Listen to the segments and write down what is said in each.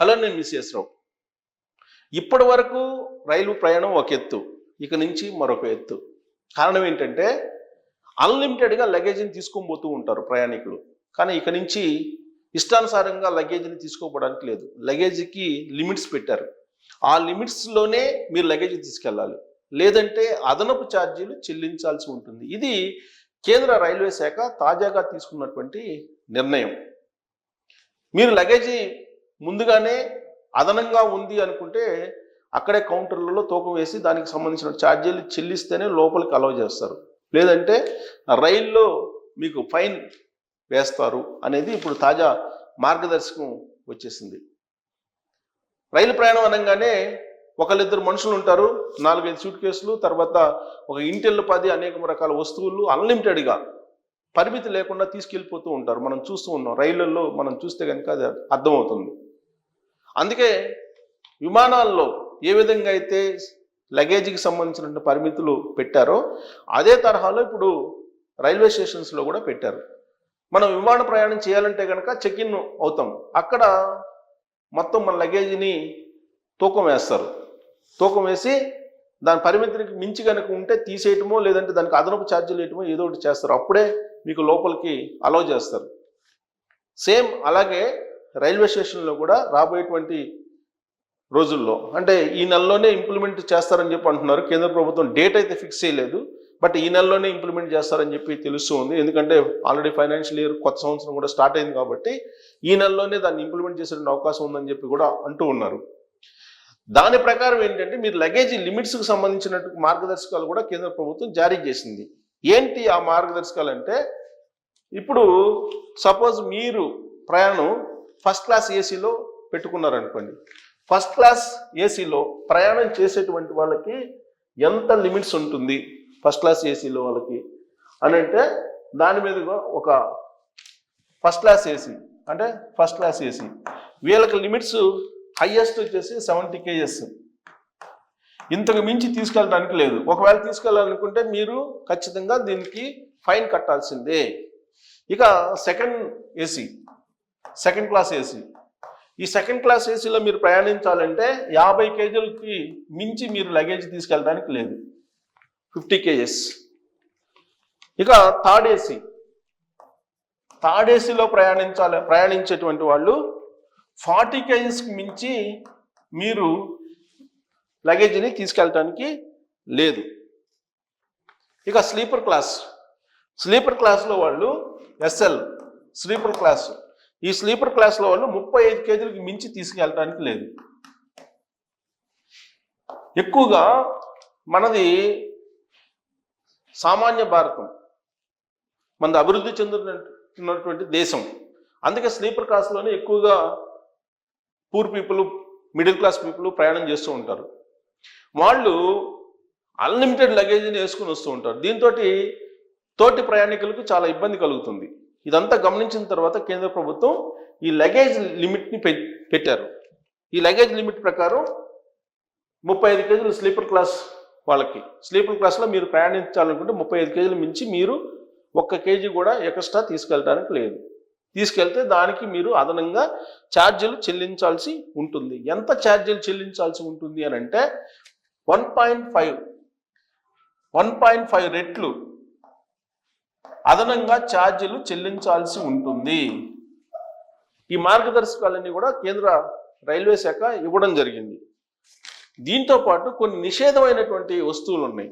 Hello నేను miss చేసినావు. ఇప్పటి వరకు రైలు ప్రయాణం ఒక ఎత్తు ఇక నుంచి మరొక ఎత్తు. కారణం ఏంటంటే అన్లిమిటెడ్గా లగేజీని తీసుకొని పోతూ ఉంటారు ప్రయాణికులు. కానీ ఇక నుంచి ఇష్టానుసారంగా లగేజీని తీసుకోపోవడానికి లేదు. లగేజీకి లిమిట్స్ పెట్టారు. ఆ లిమిట్స్లోనే మీరు లగేజ్ తీసుకెళ్ళాలి. లేదంటే అదనపు ఛార్జీలు చెల్లించాల్సి ఉంటుంది. ఇది కేంద్ర రైల్వే శాఖ తాజాగా తీసుకున్నటువంటి నిర్ణయం. మీరు లగేజీ ముందుగానే అదనంగా ఉంది అనుకుంటే అక్కడే కౌంటర్లలో తూకం వేసి దానికి సంబంధించిన ఛార్జీలు చెల్లిస్తేనే లోపలికి అలౌ చేస్తారు. లేదంటే రైల్లో మీకు ఫైన్ వేస్తారు అనేది ఇప్పుడు తాజా మార్గదర్శకం వచ్చేసింది. రైలు ప్రయాణం అనగానే ఒకళ్ళిద్దరు మనుషులు ఉంటారు నాలుగైదు సూట్ కేసులు తర్వాత ఒక ఇంటిల్లు పది అనేక రకాల వస్తువులు అన్లిమిటెడ్గా పరిమితి లేకుండా తీసుకెళ్ళిపోతూ ఉంటారు. మనం చూస్తూ ఉన్నాం రైళ్ళలో మనం చూస్తే కనుక అది అర్థమవుతుంది. అందుకే విమానాల్లో ఏ విధంగా అయితే లగేజీకి సంబంధించిన పరిమితులు పెట్టారో అదే తరహాలో ఇప్పుడు రైల్వే స్టేషన్స్లో కూడా పెట్టారు. మనం విమాన ప్రయాణం చేయాలంటే కనుక చెక్ ఇన్ అవుతాం. అక్కడ మొత్తం మన లగేజీని తూకం వేస్తారు. తూకం వేసి దాని పరిమితికి మించి కనుక ఉంటే తీసేయటమో లేదంటే దానికి అదనపు ఛార్జీలు వేయటమో ఏదో ఒకటి చేస్తారు. అప్పుడే మీకు లోపలికి అలౌ చేస్తారు. సేమ్ అలాగే రైల్వే స్టేషన్లో కూడా రాబోయేటువంటి రోజుల్లో అంటే ఈ నెలలోనే ఇంప్లిమెంట్ చేస్తారని చెప్పి అంటున్నారు. కేంద్ర ప్రభుత్వం డేట్ అయితే ఫిక్స్ చేయలేదు. బట్ ఈ నెలలోనే ఇంప్లిమెంట్ చేస్తారని చెప్పి తెలుస్తూ ఉంది. ఎందుకంటే ఆల్రెడీ ఫైనాన్షియల్ ఇయర్ కొత్త సంవత్సరం కూడా స్టార్ట్ అయింది కాబట్టి ఈ నెలలోనే దాన్ని ఇంప్లిమెంట్ చేసే అవకాశం ఉందని చెప్పి కూడా అంటూ ఉన్నారు. దాని ప్రకారం ఏంటంటే మీరు లగేజ్ లిమిట్స్కి సంబంధించిన మార్గదర్శకాలు కూడా కేంద్ర ప్రభుత్వం జారీ చేసింది. ఏంటి ఆ మార్గదర్శకాలు అంటే ఇప్పుడు సపోజ్ మీరు ప్రయాణం ఫస్ట్ క్లాస్ ఏసీలో పెట్టుకున్నారనుకోండి ఫస్ట్ క్లాస్ ఏసీలో ప్రయాణం చేసేటువంటి వాళ్ళకి ఎంత లిమిట్స్ ఉంటుంది ఫస్ట్ క్లాస్ ఏసీలో వాళ్ళకి? అని అంటే దాని మీద ఒక ఫస్ట్ క్లాస్ ఏసీ అంటే ఫస్ట్ క్లాస్ ఏసీ. వీళ్ళకి లిమిట్స్ హయ్యెస్ట్ వచ్చేసి సెవెంటీ కేజెస్. ఇంతకు మించి తీసుకెళ్ళడానికి లేదు. ఒకవేళ తీసుకెళ్ళాలనుకుంటే మీరు ఖచ్చితంగా దీనికి ఫైన్ కట్టాల్సిందే. ఇక second AC second class AC ఈ సెకండ్ క్లాస్ ఏసీలో మీరు ప్రయాణించాలంటే యాభై కేజీలకి మించి మీరు లగేజ్ తీసుకెళ్ళడానికి లేదు. Fifty kgs. ఇక థర్డ్ ఏసీ థర్డ్ ఏసీలో ప్రయాణించాలి ప్రయాణించేటువంటి వాళ్ళు ఫార్టీ కేజీస్కి మించి మీరు లగేజ్ని తీసుకెళ్ళటానికి లేదు. ఇక స్లీపర్ క్లాస్. స్లీపర్ క్లాస్లో వాళ్ళు ఎస్ఎల్ స్లీపర్ క్లాస్. ఈ స్లీపర్ క్లాస్లో వాళ్ళు ముప్పై ఐదు కేజీలకి మించి తీసుకెళ్ళడానికి లేదు. ఎక్కువగా మనది సామాన్య భారతం. మనది అభివృద్ధి చెందుతున్నటువంటి దేశం. అందుకే స్లీపర్ క్లాస్లోనే ఎక్కువగా poor people middle class people ప్రయాణం చేస్తూ ఉంటారు. వాళ్ళు అన్లిమిటెడ్ లగేజ్ని వేసుకుని వస్తూ ఉంటారు. దీంతో తోటి ప్రయాణికులకు చాలా ఇబ్బంది కలుగుతుంది. ఇదంతా గమనించిన తర్వాత కేంద్ర ప్రభుత్వం ఈ లగేజ్ లిమిట్ని పె పెట్టారు. ఈ లగేజ్ లిమిట్ ప్రకారం ముప్పై ఐదు కేజీలు స్లీపర్ క్లాస్ వాళ్ళకి. స్లీపర్ క్లాస్లో మీరు ప్రయాణించాలనుకుంటే ముప్పై ఐదు కేజీలు మించి మీరు ఒక్క కేజీ కూడా ఎక్స్ట్రా తీసుకెళ్ళడానికి లేదు. తీసుకెళ్తే దానికి మీరు అదనంగా ఛార్జీలు చెల్లించాల్సి ఉంటుంది. ఎంత ఛార్జీలు చెల్లించాల్సి ఉంటుంది అని అంటే one point five one point five రెట్లు అదనంగా ఛార్జీలు చెల్లించాల్సి ఉంటుంది. ఈ మార్గదర్శకాలన్నీ కూడా కేంద్ర రైల్వే శాఖ ఇవ్వడం జరిగింది. దీంతో పాటు కొన్ని నిషేధమైనటువంటి వస్తువులు ఉన్నాయి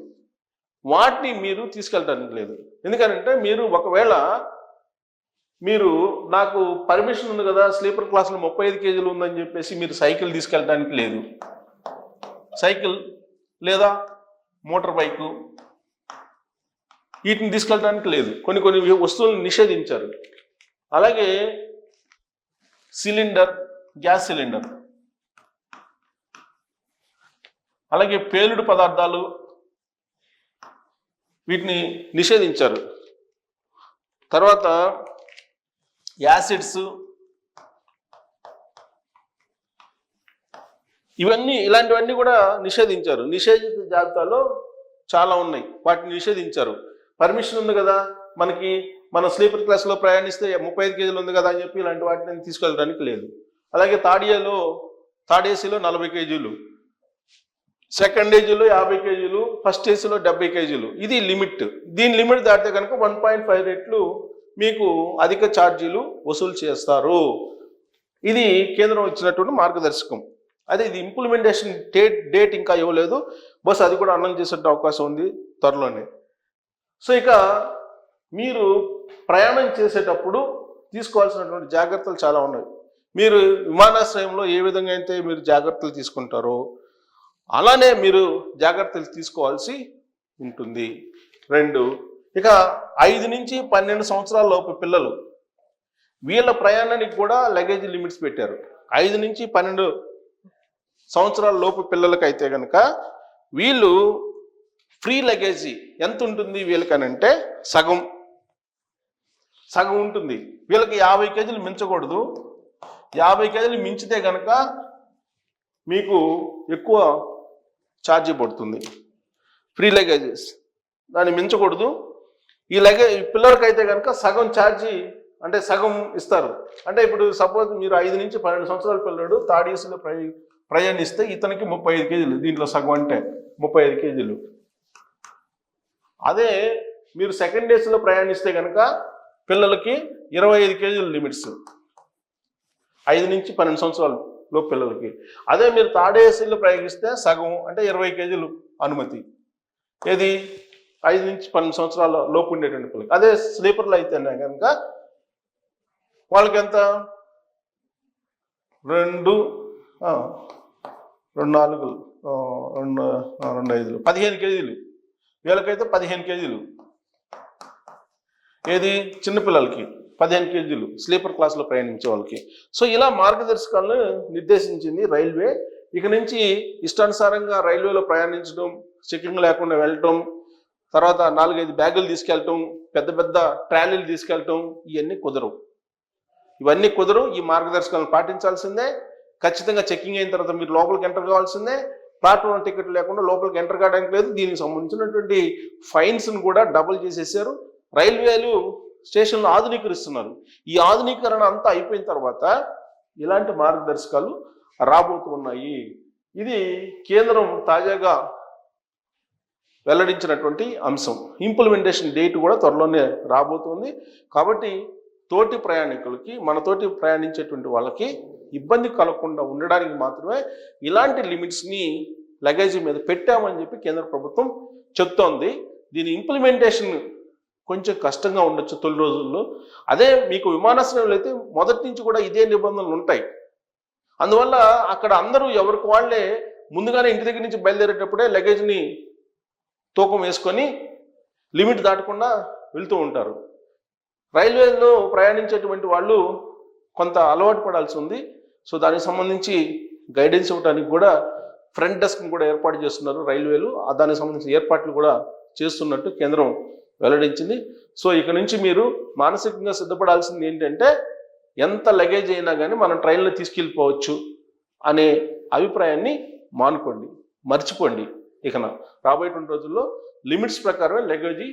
వాటిని మీరు తీసుకెళ్ళడానికి లేదు. ఎందుకంటే మీరు ఒకవేళ మీరు నాకు పర్మిషన్ ఉంది కదా స్లీపర్ క్లాస్లో ముప్పై ఐదు కేజీలు ఉందని చెప్పేసి మీరు సైకిల్ తీసుకెళ్ళడానికి లేదు. సైకిల్ లేదా మోటార్ బైకు వీటిని తీసుకెళ్ళడానికి లేదు. కొన్ని కొన్ని వస్తువులను నిషేధించారు. అలాగే సిలిండర్ గ్యాస్ సిలిండర్. అలాగే పేలుడు పదార్థాలు వీటిని నిషేధించారు. తర్వాత యాసిడ్స్. ఇవన్నీ ఇలాంటివన్నీ కూడా నిషేధించారు. నిషేధిత జాబితాలో చాలా ఉన్నాయి. వాటిని నిషేధించారు. పర్మిషన్ ఉంది కదా? మనకి మన స్లీపర్ క్లాస్లో ప్రయాణిస్తే ముప్పై ఐదు కేజీలు ఉంది కదా అని చెప్పి ఇలాంటి వాటిని తీసుకెళ్ళడానికి లేదు. అలాగే థర్డ్ ఇయర్లో థర్డ్ ఏసీలో నలభై కేజీలు సెకండ్ ఏజీలో యాభై కేజీలు ఫస్ట్ ఏసీలో డెబ్బై కేజీలు. ఇది లిమిట్. దీని లిమిట్ దాటితే కనుక వన్ పాయింట్ ఫైవ్ రెట్లు మీకు అధిక ఛార్జీలు వసూలు చేస్తారు. ఇది కేంద్రం ఇచ్చినటువంటి మార్గదర్శకం. అదే ఇది ఇంప్లిమెంటేషన్ డేట్ డేట్ ఇంకా ఇవ్వలేదు. బస్ అది కూడా అన్నం చేసే అవకాశం ఉంది త్వరలోనే. సో ఇక మీరు ప్రయాణం చేసేటప్పుడు తీసుకోవాల్సినటువంటి జాగ్రత్తలు చాలా ఉన్నాయి. మీరు విమానాశ్రయంలో ఏ విధంగా అయితే మీరు జాగ్రత్తలు తీసుకుంటారో అలానే మీరు జాగ్రత్తలు తీసుకోవాల్సి ఉంటుంది. రెండు ఇక ఐదు నుంచి పన్నెండు సంవత్సరాల లోపు పిల్లలు వీళ్ళ ప్రయాణానికి కూడా లగేజ్ లిమిట్స్ పెట్టారు. ఐదు నుంచి పన్నెండు సంవత్సరాల లోపు పిల్లలకి అయితే కనుక వీళ్ళు ఫ్రీ లగేజీ ఎంత ఉంటుంది వీళ్ళకనంటే సగం. సగం ఉంటుంది. వీళ్ళకి యాభై కేజీలు మించకూడదు. యాభై కేజీలు మించితే కనుక మీకు ఎక్కువ ఛార్జీ పడుతుంది. Free luggages. దాన్ని మించకూడదు. ఈ లగేజ్ పిల్లలకి అయితే కనుక సగం ఛార్జీ అంటే సగం ఇస్తారు. అంటే ఇప్పుడు సపోజ్ మీరు ఐదు నుంచి పన్నెండు సంవత్సరాల పిల్లడు థర్డ్ ఇయర్స్లో ప్రయాణిస్తే ఇతనికి ముప్పై ఐదు కేజీలు. దీంట్లో సగం అంటే ముప్పై ఐదు కేజీలు. అదే మీరు సెకండ్ డేస్లో ప్రయాణిస్తే కనుక పిల్లలకి ఇరవై ఐదు కేజీలు లిమిట్స్ ఐదు నుంచి పన్నెండు సంవత్సరాలు లో పిల్లలకి. అదే మీరు థర్డ్ ఏసీలో ప్రయోగిస్తే సగం అంటే ఇరవై కేజీలు అనుమతి. ఏది? ఐదు నుంచి పన్నెండు సంవత్సరాల లోపు ఉండేటువంటి పిల్లలకి. అదే స్లీపర్లు అయితే కనుక వాళ్ళకి ఎంత రెండు రెండు నాలుగు రెండు రెండు ఐదులు. పదిహేను కేజీలు. వీళ్ళకైతే పదిహేను కేజీలు. ఏది? చిన్నపిల్లలకి పదిహేను కేజీలు స్లీపర్ క్లాస్లో ప్రయాణించే వాళ్ళకి. సో ఇలా మార్గదర్శకాలను నిర్దేశించింది రైల్వే. ఇక నుంచి ఇష్టానుసారంగా రైల్వేలో ప్రయాణించడం చెకింగ్ లేకుండా వెళ్ళటం తర్వాత నాలుగైదు బ్యాగులు తీసుకెళ్ళటం పెద్ద పెద్ద ట్రాలీలు తీసుకెళ్ళటం ఇవన్నీ కుదరవు. ఇవన్నీ కుదరవు. ఈ మార్గదర్శకాలను పాటించాల్సిందే. ఖచ్చితంగా చెకింగ్ అయిన తర్వాత మీరు లోపలికి ఎంటర్ కావాల్సిందే. ప్లాట్ఫామ్ టికెట్ లేకుండా లోపలికి ఎంటర్ కావడానికి లేదు. దీనికి సంబంధించినటువంటి ఫైన్స్ను కూడా డబుల్ చేసేసారు. రైల్వేలు స్టేషన్లు ఆధునీకరిస్తున్నారు. ఈ ఆధునీకరణ అంతా అయిపోయిన తర్వాత ఇలాంటి మార్గదర్శకాలు రాబోతున్నాయి. ఇది కేంద్రం తాజాగా వెల్లడించినటువంటి అంశం. ఇంప్లిమెంటేషన్ డేట్ కూడా త్వరలోనే రాబోతుంది. కాబట్టి తోటి ప్రయాణికులకి మనతోటి ప్రయాణించేటువంటి వాళ్ళకి ఇబ్బంది కలగకుండా ఉండడానికి మాత్రమే ఇలాంటి లిమిట్స్ని లగేజీ మీద పెట్టామని చెప్పి కేంద్ర ప్రభుత్వం చెప్తోంది. దీని ఇంప్లిమెంటేషన్ కొంచెం కష్టంగా ఉండొచ్చు తొలి రోజుల్లో. అదే మీకు విమానాశ్రయంలో అయితే మొదటి నుంచి కూడా ఇదే నిబంధనలు ఉంటాయి. అందువల్ల అక్కడ అందరూ ఎవరికి వాళ్ళే ముందుగానే ఇంటి దగ్గర నుంచి బయలుదేరేటప్పుడే లగేజ్ని తూకం వేసుకొని లిమిట్ దాటకుండా వెళ్తూ ఉంటారు. రైల్వేలో ప్రయాణించేటువంటి వాళ్ళు కొంత అలవాటు పడాల్సి ఉంది. సో దానికి సంబంధించి గైడెన్స్ ఇవ్వడానికి కూడా ఫ్రంట్ డెస్క్ని కూడా ఏర్పాటు చేస్తున్నారు రైల్వేలు. దానికి సంబంధించిన ఏర్పాట్లు కూడా చేస్తున్నట్టు కేంద్రం వెల్లడించింది. సో ఇక నుంచి మీరు మానసికంగా సిద్ధపడాల్సింది ఏంటంటే ఎంత లగేజ్ అయినా కానీ మనం ట్రైన్లో తీసుకెళ్ళిపోవచ్చు అనే అభిప్రాయాన్ని మానుకోండి మర్చిపోండి. ఇకన రాబోయేటువంటి రోజుల్లో లిమిట్స్ ప్రకారమే లగేజీ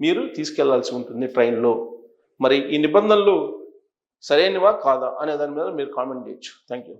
మీరు తీసుకెళ్ళాల్సి ఉంటుంది ట్రైన్లో. మరి ఈ నిబంధనలు సరైనవా కాదా అనే దాని మీద మీరు కామెంట్ చేయొచ్చు. Thank you